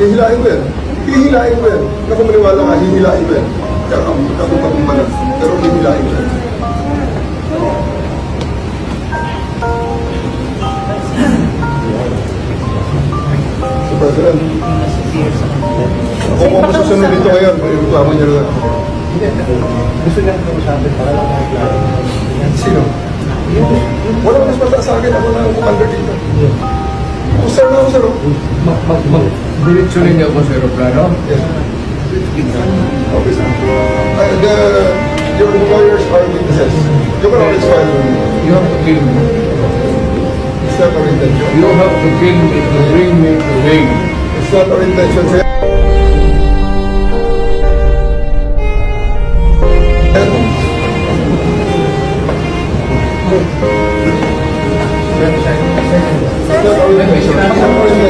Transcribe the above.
Hihilain ko yan. Hihilain ko yan. Ako maniwala nga, hihilain ko yan. Kaya ako kapag malat. Pero hihilain ko yan. So, President, kung ako masusunod dito ngayon, may reklamo niyo na. Gusto niya ko sabi para lang. Sino? Walang mas mataas sa akin. Ako na ang commander dito. Mag, mag, mag, diretso rin ako sa aeroplano. Yes. Okay, sir. Uh, the, your lawyers are witnesses. You can always file. You have to kill me. It's not our intention. You have to kill me to bring me to Hague. It's not our intention, sir. It's not